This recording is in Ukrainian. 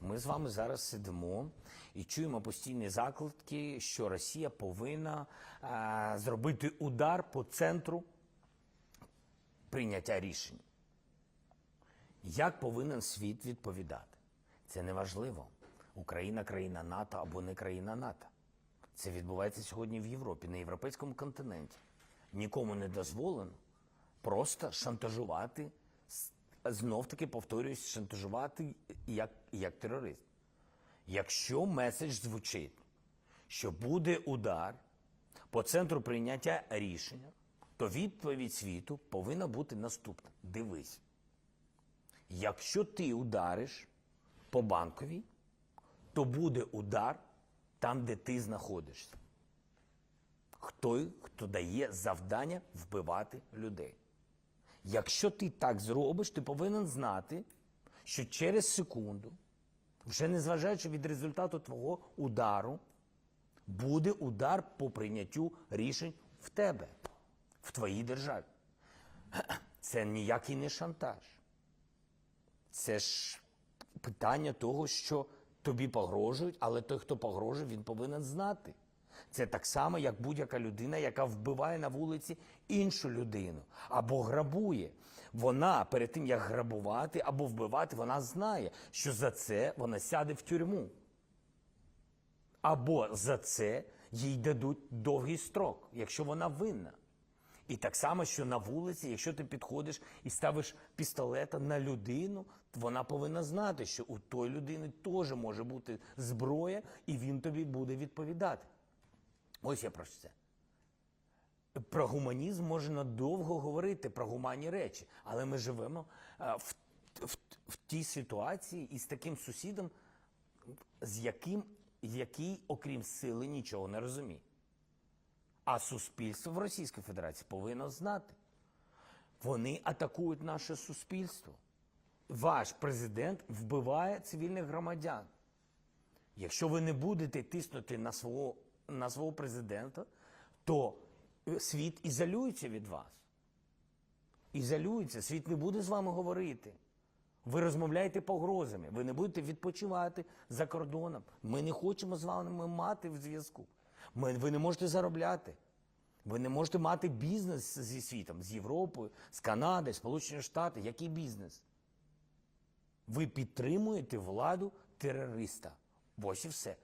Ми з вами зараз сидимо і чуємо постійні закладки, що Росія повинна е, зробити удар по центру прийняття рішень. Як повинен світ відповідати? Це не важливо. Україна країна НАТО або не країна НАТО. Це відбувається сьогодні в Європі, на європейському континенті. Нікому не дозволено просто шантажувати, знов таки повторююсь, шантажувати як, як терорист. Якщо меседж звучить, що буде удар по центру прийняття рішення, то відповідь світу повинна бути наступна: дивись. Якщо ти удариш по банковій, то буде удар там, де ти знаходишся. Хто, хто дає завдання вбивати людей. Якщо ти так зробиш, ти повинен знати, що через секунду, вже незважаючи від результату твого удару, буде удар по прийняттю рішень в тебе, в твоїй державі. Це ніякий не шантаж. Це ж питання того, що тобі погрожують, але той, хто погрожує, він повинен знати. Це так само, як будь-яка людина, яка вбиває на вулиці іншу людину або грабує. Вона перед тим, як грабувати або вбивати, вона знає, що за це вона сяде в тюрму. Або за це їй дадуть довгий строк, якщо вона винна. І так само, що на вулиці, якщо ти підходиш і ставиш пістолета на людину, вона повинна знати, що у той людини теж може бути зброя, і він тобі буде відповідати. Ось я про це. Про гуманізм можна довго говорити, про гуманні речі, але ми живемо е, в, в, в тій ситуації із таким сусідом, з яким, який, окрім сили, нічого не розуміє. А суспільство в Російській Федерації повинно знати. Вони атакують наше суспільство. Ваш президент вбиває цивільних громадян. Якщо ви не будете тиснути на свого, на свого президента, то е, світ ізолюється від вас. Ізолюється, світ не буде з вами говорити. Ви розмовляєте погрозами, ви не будете відпочивати за кордоном. Ми не хочемо з вами мати в зв'язку. Ви не можете заробляти. Ви не можете мати бізнес зі світом, з Європою, з Канадою, Сполучені Штати. Який бізнес? Ви підтримуєте владу терориста. Ось і все.